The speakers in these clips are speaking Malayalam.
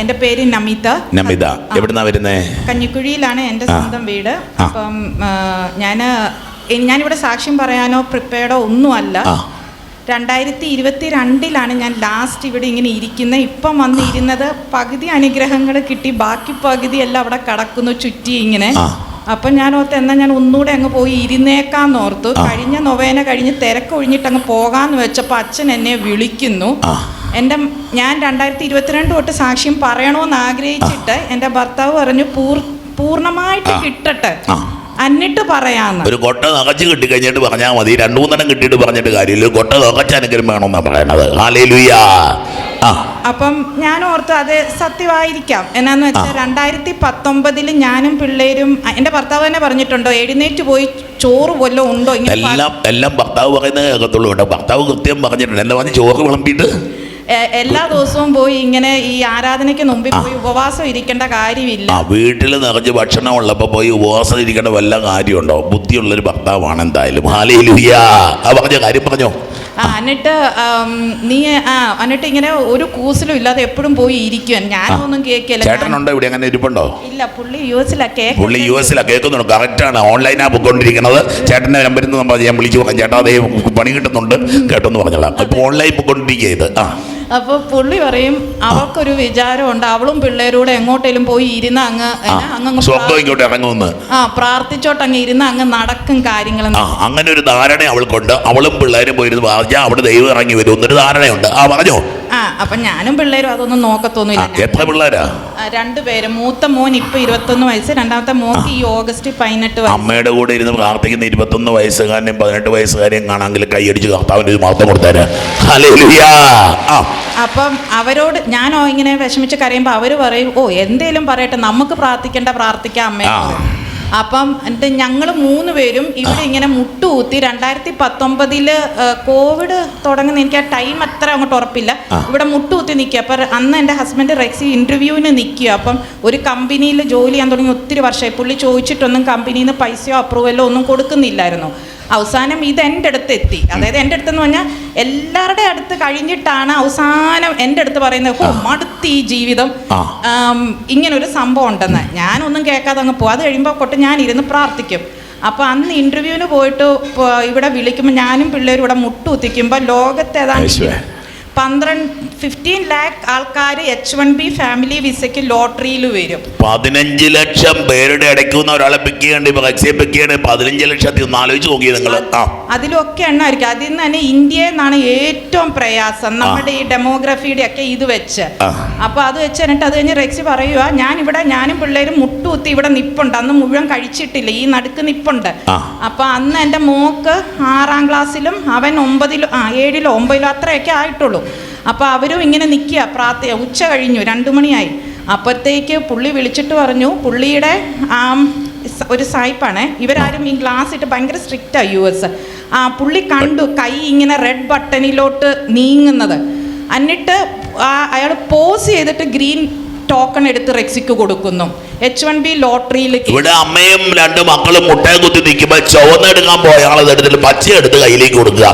എന്റെ പേര് നമിത. നമിത. എവിടുന്നാ വരുന്നേ? കഞ്ഞിക്കുഴിയിലാണ് എന്റെ. സ്വന്തം വീട്. അപ്പം ഞാൻ ഞാനിവിടെ സാക്ഷ്യം പറയാനോ പ്രിപ്പയർഡോ ഒന്നുമല്ല. അല്ല രണ്ടായിരത്തി ഇരുപത്തി രണ്ടിലാണ് ഞാൻ ലാസ്റ്റ് ഇവിടെ ഇങ്ങനെ ഇരിക്കുന്നത് ഇപ്പം വന്നിരുന്നത് പകുതി അനുഗ്രഹങ്ങൾ കിട്ടി ബാക്കി പകുതി എല്ലാം അവിടെ കടക്കുന്നു ചുറ്റി ഇങ്ങനെ. അപ്പം ഞാൻ ഓർത്ത് എന്നാൽ ഞാൻ ഒന്നുകൂടെ അങ്ങ് പോയി ഇരുന്നേക്കാന്ന് ഓർത്തു. കഴിഞ്ഞ നൊവേന കഴിഞ്ഞ് തിരക്ക് ഒഴിഞ്ഞിട്ട് അങ്ങ് പോകാന്ന് വെച്ചപ്പോൾ അച്ഛൻ എന്നെ വിളിക്കുന്നു. എന്റെ ഞാൻ രണ്ടായിരത്തി ഇരുപത്തിരണ്ട് തൊട്ട് സാക്ഷ്യം പറയണമെന്ന് ആഗ്രഹിച്ചിട്ട് എന്റെ ഭർത്താവ് പറഞ്ഞു പൂർ പൂർണമായിട്ട് കിട്ടട്ടെ. എന്നിട്ട് പറയാന്ന്. ഒരു കൊട്ട നകച്ച് കിട്ടി കഴിഞ്ഞിട്ട് പറഞ്ഞാൽ മതി. രണ്ടു മൂന്നെണ്ണം കിട്ടിയിട്ട് പറഞ്ഞിട്ട് കാര്യമില്ല. കൊട്ട നകച്ചാനെങ്കിലും വേണമെന്നാണ് പറയണത്. ഹാലേലുയാ ആ. അപ്പം ഞാൻ ഓർത്തു അത് സത്യമായിരിക്കാം. എന്നാന്ന് വെച്ചാൽ രണ്ടായിരത്തി പത്തൊമ്പതിൽ ഞാനും പിള്ളേരും എന്റെ എന്റെ ഭർത്താവ് തന്നെ പറഞ്ഞിട്ടുണ്ടോ എഴുന്നേറ്റ് പോയി ചോറ് വല്ലതും ഉണ്ടോ? എല്ലാം എല്ലാം ഭർത്താവ് പറയുന്നത് കേൾക്കത്തുള്ളൂ കേട്ടോ. ഭർത്താവ് കൃത്യം പറഞ്ഞിട്ടുണ്ട്. എന്താ പറഞ്ഞ് ചോറ് വിളമ്പിയിട്ട്? എ- എല്ലാ ദിവസവും പോയി ഇങ്ങനെ ഈ ആരാധനയ്ക്ക് മുമ്പിൽ പോയി ഉപവാസം ഇരിക്കേണ്ട കാര്യമില്ല. ആ വീട്ടിൽ നിറച്ച് ഭക്ഷണം ഉള്ളപ്പോൾ പോയി ഉപവാസം ഇരിക്കേണ്ട വല്ല കാര്യമുണ്ടോ? ബുദ്ധിയുള്ളൊരു ഭർത്താവാണ് എന്തായാലും. ഹാലേലുയാ ആ പറഞ്ഞ കാര്യം പറഞ്ഞോ. എന്നിട്ട് നീ ആ എന്നിട്ട് ഇങ്ങനെ ഒരു കൂസലും ഇല്ലാതെ എപ്പോഴും പോയി ഇരിക്കുവാൻ. ഞാനൊന്നും കേൾക്കില്ല. ചേട്ടനുണ്ടോ ഇവിടെ അങ്ങനെ ഇരിപ്പുണ്ടോ? ഇല്ല പുള്ളി യു എസിലാ കേക്ക് പുള്ളി യു എസിലാ കേൾക്കുന്നുണ്ട് കറക്റ്റാണ് ഓൺലൈനാ പൊയ്ക്കൊണ്ടിരിക്കുന്നത് ചേട്ടന്റെ നമ്പറിൽ നിന്ന് നമ്മൾ ഞാൻ വിളിച്ചു പറഞ്ഞു ചേട്ടാ അതേ പണി കിട്ടുന്നുണ്ട്. കേട്ടോ എന്ന് പറഞ്ഞോളാം ഇപ്പോൾ ഓൺലൈൻ പൊയ്ക്കൊണ്ടിരിക്കുക ഇത്. ആ. അപ്പൊ പുള്ളി പറയും അവൾക്കൊരു വിചാരമുണ്ട്. അവളും പിള്ളേരൂടെ എങ്ങോട്ടേലും പോയി ഇരുന്ന് അങ്ങ് അങ്ങ് ഇറങ്ങുമെന്ന്. ആ പ്രാർത്ഥിച്ചോട്ട് അങ്ങ് ഇരുന്ന് അങ്ങ് നടക്കും കാര്യങ്ങൾ അങ്ങനെ ഒരു ധാരണ അവൾക്കുണ്ട്. അവളും പിള്ളേരും പോയിരുന്നു പറഞ്ഞാൽ അവിടെ ദൈവം ഇറങ്ങി വരും എന്നൊരു ധാരണയുണ്ട്. ആ പറഞ്ഞോ? ആ അപ്പൊ ഞാനും പിള്ളേരും അതൊന്നും നോക്കത്തൊന്നുമില്ല. എത്ര പിള്ളേരാ? രണ്ടുപേരും മൂത്ത മോൻ ഇപ്പൊ ഇരുപത്തൊന്ന് വയസ്സ് രണ്ടാമത്തെ മോക്ക് ഈ ഓഗസ്റ്റ് പതിനെട്ട് വയസ്സ്. അമ്മയുടെ കൂടെ ഇരുന്ന് പ്രാർത്ഥിക്കുന്ന ഇരുപത്തൊന്ന് വയസ്സുകാരനെയും പതിനെട്ട് വയസ്സുകാരെയും കാണാമെങ്കിൽ കൈയടിച്ച് കർത്താവിന്റെ ഒരു മഹത്വം കൊടുത്താൽ അപ്പം അവരോട് ഞാനോ ഇങ്ങനെ വിഷമിച്ച് കരയുമ്പോൾ അവർ പറയും ഓ എന്തേലും പറയട്ടെ നമുക്ക് പ്രാർത്ഥിക്കേണ്ട പ്രാർത്ഥിക്കാം അമ്മേ. അപ്പം എന്നിട്ട് ഞങ്ങൾ മൂന്ന് പേരും ഇവിടെ ഇങ്ങനെ മുട്ടുകൂത്തി രണ്ടായിരത്തി പത്തൊമ്പതിൽ കോവിഡ് തുടങ്ങുന്ന എനിക്ക് ആ ടൈം അത്ര അങ്ങോട്ട് ഉറപ്പില്ല. ഇവിടെ മുട്ടുകൂത്തി നിൽക്കുക. അപ്പം അന്ന് എന്റെ ഹസ്ബൻഡ് റെക്സി ഇന്റർവ്യൂവിന് നിൽക്കുക. അപ്പം ഒരു കമ്പനിയിൽ ജോലി ചെയ്യാൻ തുടങ്ങി ഒത്തിരി വർഷമായി. പുള്ളി ചോദിച്ചിട്ടൊന്നും കമ്പനിയിൽ നിന്ന് പൈസയോ അപ്രൂവലോ ഒന്നും കൊടുക്കുന്നില്ലായിരുന്നു. അവസാനം ഇത് എന്റെ അടുത്ത് എത്തി. അതായത് എന്റെ അടുത്തെന്ന് പറഞ്ഞാൽ എല്ലാവരുടെ അടുത്ത് കഴിഞ്ഞിട്ടാണ് അവസാനം എന്റെ അടുത്ത് പറയുന്നത് ഓ മടുത്ത് ഈ ജീവിതം. ഇങ്ങനെ ഒരു ഇങ്ങനൊരു സംഭവം ഉണ്ടെന്ന്. ഞാനൊന്നും കേൾക്കാതെ അങ്ങ് പോകും അത് കഴിയുമ്പോൾ കൊട്ട് ഞാൻ ഇരുന്ന് പ്രാർത്ഥിക്കും. അപ്പോൾ അന്ന് ഇന്റർവ്യൂവിന് പോയിട്ട് ഇവിടെ വിളിക്കുമ്പോൾ ഞാനും പിള്ളേരും ഇവിടെ മുട്ടുത്തിക്കുമ്പോൾ ലോകത്തെ ഏതാണ്ട്. പന്ത്രണ്ട് ഫിഫ്റ്റീൻ ലാക്ക് ആൾക്കാർ എച്ച് വൺ ബി ഫാമിലി വിസയ്ക്ക് ലോട്ടറിയിൽ വരും. പതിനഞ്ച് ലക്ഷം പേരുടെ ഇടയ്ക്ക് ഒരാളെ പിക്ക് ചെയ്യേണ്ടി എക്സിയെ പിക്ക് ചെയ്യണേ പതിനഞ്ച് ലക്ഷത്തിൽ ഒന്ന് ആലോചിച്ച് നോക്കി നിങ്ങൾ ആ. അതിലൊക്കെ എണ്ണമായിരിക്കും അതിൽ നിന്ന് തന്നെ ഇന്ത്യയിൽ നിന്നാണ് ഏറ്റവും പ്രയാസം നമ്മുടെ ഈ ഡെമോഗ്രഫിയുടെ ഒക്കെ ഇത് വെച്ച്. അപ്പൊ അത് വെച്ച് എന്നിട്ട് അത് കഴിഞ്ഞ് റെക്സി പറയുക ഞാൻ ഇവിടെ ഞാനും പിള്ളേരും മുട്ടുകുത്തി ഇവിടെ നിപ്പുണ്ട്. അന്ന് മുഴുവൻ കഴിച്ചിട്ടില്ല. ഈ നടുക്ക് നിപ്പുണ്ട്. അപ്പൊ അന്ന് എന്റെ മോക്ക് ആറാം ക്ലാസ്സിലും അവൻ ഒമ്പതിലും ആ ഏഴിലോ ഒമ്പതിലോ അത്രയൊക്കെ ആയിട്ടുള്ളൂ. അപ്പൊ അവരും ഇങ്ങനെ നിൽക്കുക പ്രാർത്ഥ ഉച്ച കഴിഞ്ഞു. രണ്ടു മണിയായി. അപ്പോഴത്തേക്ക് പുള്ളി വിളിച്ചിട്ട് പറഞ്ഞു പുള്ളിയുടെ ഒരു സായിപ്പാണ്. ഇവരാരും ഈ ഗ്ലാസ് ഇട്ട് ഭയങ്കര സ്ട്രിക്റ്റാണ് യു എസ് ആ പുള്ളി കണ്ടു കൈ ഇങ്ങനെ റെഡ് ബട്ടണിലോട്ട് നീങ്ങുന്നത്. എന്നിട്ട് അയാൾ പോസ് ചെയ്തിട്ട് ഗ്രീൻ ടോക്കൺ എടുത്ത് റെക്സിക്ക് കൊടുക്കുന്നു. എച്ച് വൺ ബി ലോട്ടറിയിൽ ഇവിടെ അമ്മയും രണ്ട് മക്കളും മുട്ടയെ കുത്തി നിൽക്കുമ്പോൾ ചുവന്നെടുക്കാൻ പോയ ആളത് എടുത്തിട്ട് പച്ച എടുത്ത് കയ്യിലേക്ക് കൊടുക്കുക.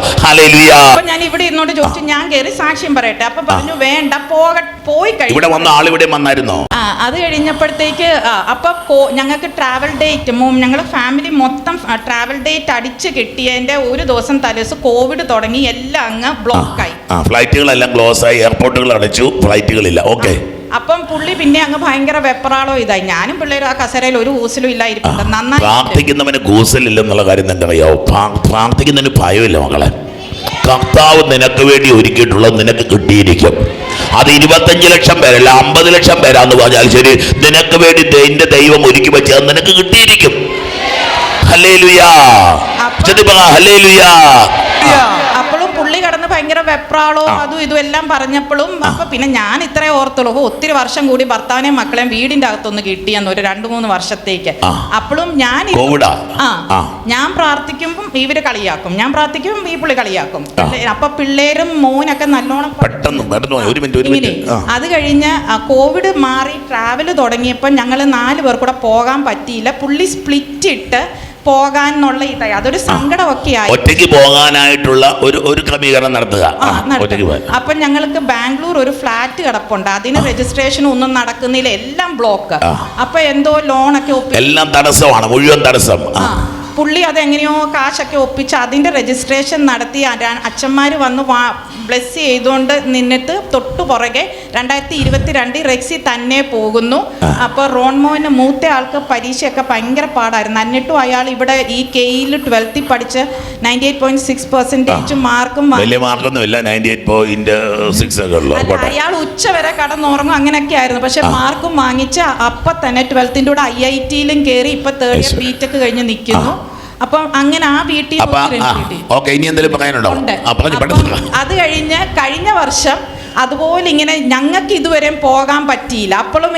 ഞാൻ ഇവിടെ ഇരുന്നോണ്ട് ചോദിച്ചു ഞാൻ കയറി സാക്ഷ്യം പറയട്ടെ. അപ്പൊ പറഞ്ഞു വേണ്ട പോക പോയി ഇവിടെ കഴിഞ്ഞു വന്ന ആളിവിടെ വന്നായിരുന്നോ? ആ അത് കഴിഞ്ഞപ്പോഴത്തേക്ക് അപ്പൊ ഞങ്ങൾക്ക് ട്രാവൽ ഡേറ്റ് ഞങ്ങൾ ഫാമിലി മൊത്തം ട്രാവൽ ഡേറ്റ് അടിച്ച് കിട്ടിയതിന്റെ ഒരു ദിവസം തലേസ് കോവിഡ് തുടങ്ങി എല്ലാം അങ്ങ് ബ്ലോക്ക് ആയി. ഫ്ലൈറ്റുകളെല്ലാം ക്ലോസ് ആയി എയർപോർട്ടുകൾ അടച്ചു ഫ്ലൈറ്റുകളില്ല ഓക്കെ അപ്പം പുള്ളി പിന്നെ അങ്ങ് ഭയങ്കര വെപ്രാളോ ഇതായി. ഞാനും പിള്ളേരും ആ കസേരയിൽ ഒരു ഊസലും ഇല്ലായിരിക്കും നന്നായി പ്രാർത്ഥിക്കുന്നവന് കൂസലില്ലെന്നുള്ള കാര്യം പ്രാ- പ്രാർത്ഥിക്കുന്നതിന് ഭയമില്ല മകളെ കർത്താവ് നിനക്ക് വേണ്ടി ഒരുക്കിയിട്ടുള്ളത് നിനക്ക് കിട്ടിയിരിക്കും. അത് ഇരുപത്തഞ്ച് ലക്ഷം പേരല്ല അമ്പത് ലക്ഷം പേരാന്ന് പറഞ്ഞാൽ ശരി. നിനക്ക് വേണ്ടി നിന്റെ ദൈവം ഒരുക്കി വെച്ച് അത് നിനക്ക് കിട്ടിയിരിക്കും. ഹലേ ലുയാ ഹലേ പറ ഭയങ്കര വെപ്രാളോ. അതും ഇതും എല്ലാം പറഞ്ഞപ്പോഴും അപ്പൊ പിന്നെ ഞാൻ ഇത്രേ ഓർത്തുള്ളൂ. ഒത്തിരി വർഷം കൂടി ഭർത്താവിനെയും മക്കളെയും വീടിന്റെ അകത്തൊന്ന് കിട്ടിയെന്ന് ഒരു രണ്ടു മൂന്ന് വർഷത്തേക്ക്. അപ്പോഴും ഞാൻ? ആ. ഞാൻ പ്രാർത്ഥിക്കുമ്പം ഇവർ കളിയാക്കും. ഞാൻ പ്രാർത്ഥിക്കുമ്പം ഈ പുള്ളി കളിയാക്കും. അപ്പൊ പിള്ളേരും മോനൊക്കെ നല്ലോണം അത് കഴിഞ്ഞ് കോവിഡ് മാറി ട്രാവൽ തുടങ്ങിയപ്പോൾ ഞങ്ങൾ നാല് പേർ കൂടെ പോകാൻ പറ്റിയില്ല. പുള്ളി സ്പ്ലിറ്റ് വിറ്റിട്ട് പോകാൻ എന്നുള്ള അതൊരു സങ്കടമൊക്കെ ആയി ഒറ്റയ്ക്ക് പോകാനായിട്ടുള്ള ഒരു ഒരു ക്രമീകരണം നടത്തുക. അപ്പൊ ഞങ്ങൾക്ക് ബാംഗ്ലൂർ ഒരു ഫ്ലാറ്റ് കിടപ്പുണ്ട്. അതിന് രജിസ്ട്രേഷൻ ഒന്നും നടക്കുന്നില്ല. എല്ലാം ബ്ലോക്ക്. അപ്പൊ എന്തോ ലോണൊക്കെ എല്ലാം തടസ്സമാണ്. മുഴുവൻ തടസ്സം. പുള്ളി അതെങ്ങനെയോ കാശൊക്കെ ഒപ്പിച്ച് അതിന്റെ രജിസ്ട്രേഷൻ നടത്തി അച്ഛന്മാർ വന്ന് വാ ബ്ലെസ് ചെയ്തുകൊണ്ട് നിന്നിട്ട് തൊട്ടു പുറകെ രണ്ടായിരത്തി ഇരുപത്തി രണ്ടിൽ റെക്സി തന്നെ പോകുന്നു. അപ്പോൾ റോൺമോഹന് മൂത്ത ആൾക്ക് പരീക്ഷയൊക്കെ ഭയങ്കര പാടായിരുന്നു. എന്നിട്ടും അയാൾ ഇവിടെ ഈ കെയിൽ ട്വൽത്തിൽ പഠിച്ച് ninety eight point six percentage മാർക്കും വലിയ മാർക്കൊന്നുമില്ല നയന്റി എയ്റ്റ് പോയിന്റ് സിക്സ് ഒക്കെ ഉള്ളു. അല്ല, പോട്ടെ. അയാൾ ഉച്ച വരെ കടന്നുറങ്ങും. അങ്ങനെയൊക്കെ ആയിരുന്നു. പക്ഷെ മാർക്കും വാങ്ങിച്ച് അപ്പൊ തന്നെ ട്വൽത്തിന്റെ കൂടെ ഐ ഐ ടിയിലും കയറി ഇപ്പൊ തേർഡ് ഇയർ ഐശ്വര്യ. ബിടെക് കഴിഞ്ഞ് നിൽക്കുന്നു. അപ്പം അങ്ങനെ ആ വീട്ടിൽ. ഓക്കെ ഇനി എന്തെങ്കിലും പറയാനുണ്ടോ? അത് കഴിഞ്ഞ് കഴിഞ്ഞ വർഷം അതുപോലെ ഇങ്ങനെ ഞങ്ങൾക്ക് ഇതുവരെ പോകാൻ പറ്റിയില്ല. അപ്പോഴും.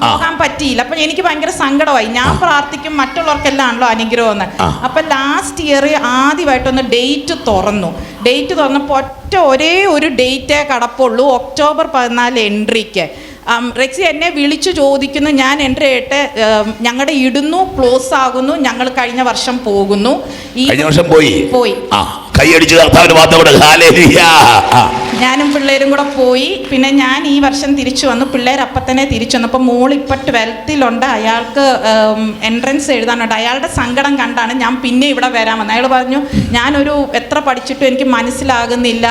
പോകാൻ പറ്റിയില്ല. അപ്പൊ എനിക്ക് ഭയങ്കര സങ്കടമായി. ഞാൻ പ്രാർത്ഥിക്കും മറ്റുള്ളവർക്കെല്ലാം ആണല്ലോ അനുഗ്രഹം എന്ന്. അപ്പൊ ലാസ്റ്റ് ഇയർ ആദ്യമായിട്ടൊന്ന് ഡേറ്റ് തുറന്നു. ഡേറ്റ് തുറന്നപ്പോൾ ഒറ്റ ഒരേ ഒരു ഡേറ്റേ കടപ്പുള്ളൂ. ഒക്ടോബർ പതിനാല് എൻട്രിക്ക് റെക്സി എന്നെ വിളിച്ചു ചോദിക്കുന്നു ഞാൻ എന്റെ ഏട്ട് ഞങ്ങളുടെ ഇടുന്നു ക്ലോസ് ആകുന്നു ഞങ്ങൾ കഴിഞ്ഞ വർഷം പോകുന്നു. ഈ കഴിഞ്ഞ വർഷം പോയി? പോയി. കൈയടിച്ച് കർത്താവിന് മാത്രം ഞാനും പിള്ളേരും കൂടെ പോയി. പിന്നെ ഞാൻ ഈ വർഷം തിരിച്ചു വന്നു. പിള്ളേർ അപ്പം തന്നെ തിരിച്ചു വന്നു. അപ്പോൾ മോൾ ഇപ്പം ട്വൽത്തിലുണ്ട്. അയാൾക്ക് എൻട്രൻസ് എഴുതാനുണ്ട്. അയാളുടെ സങ്കടം കണ്ടാണ് ഞാൻ പിന്നെ ഇവിടെ വരാൻ വന്നത്. അയാൾ പറഞ്ഞു ഞാനൊരു എത്ര പഠിച്ചിട്ടും എനിക്ക് മനസ്സിലാകുന്നില്ല.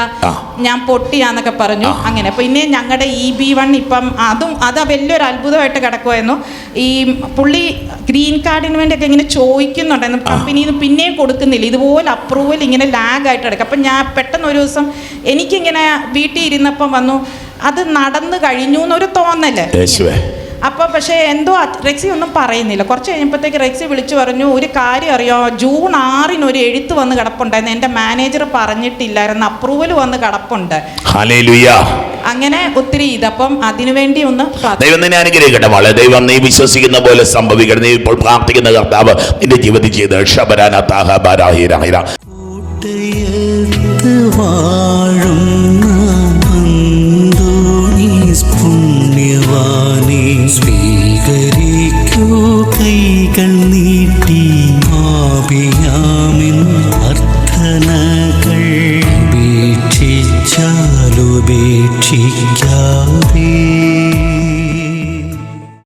ഞാൻ പൊട്ടിയാന്നൊക്കെ പറഞ്ഞു. അങ്ങനെ. പിന്നെ ഞങ്ങളുടെ ഇ ബി വൺ ഇപ്പം അതും അത് വലിയൊരു അത്ഭുതമായിട്ട് കിടക്കുമായിരുന്നു ഈ പുള്ളി ഗ്രീൻ കാർഡിന് വേണ്ടിയൊക്കെ ഇങ്ങനെ ചോദിക്കുന്നുണ്ടായിരുന്നു. കമ്പനി ഇത് പിന്നെയും കൊടുക്കുന്നില്ല. ഇതുപോലെ അപ്രൂവൽ ഇങ്ങനെ ലാഗായിട്ട് കിടക്കും. അപ്പം ഞാൻ പെട്ടെന്ന് ഒരു ദിവസം എനിക്കിങ്ങനെ വീട്ടിൽ ഇരുന്നപ്പം വന്നു അത് നടന്നു കഴിഞ്ഞു എന്നൊരു തോന്നൽ. യേശുവേ. അപ്പോൾ പക്ഷേ എന്തോ റെക്സി ഒന്നും പറയുന്നില്ല. കുറച്ച് കഴിഞ്ഞപ്പോഴത്തേക്ക് റെക്സി വിളിച്ചു പറഞ്ഞു ഒരു കാര്യം അറിയോ? ജൂൺ ആറിന് ഒരു എഴുത്ത് വന്ന് കിടപ്പുണ്ടായിരുന്നു. എന്റെ മാനേജർ പറഞ്ഞിട്ടില്ലായിരുന്നു. അപ്രൂവൽ വന്ന് കിടപ്പുണ്ട്. അങ്ങനെ ഒത്തിരി ഇതപ്പം അതിനുവേണ്ടി ഒന്ന് പ്രാർത്ഥി- ദൈവം നിന്നെ അനുഗ്രഹിക്കട്ടെ. മോളെ ദൈവം നീ വിശ്വസിക്കുന്ന പോലെ സംഭവിക്കണം നീ ഇപ്പോൾ പ്രാർത്ഥിക്കുന്ന കർത്താവ് നിന്റെ ജീവിതത്തിൽ ചെയ്ത് ഷബരാന താഹ ബാരാഹിരാഹിര കോട്ടയത്ത് പുണ്യവാനെ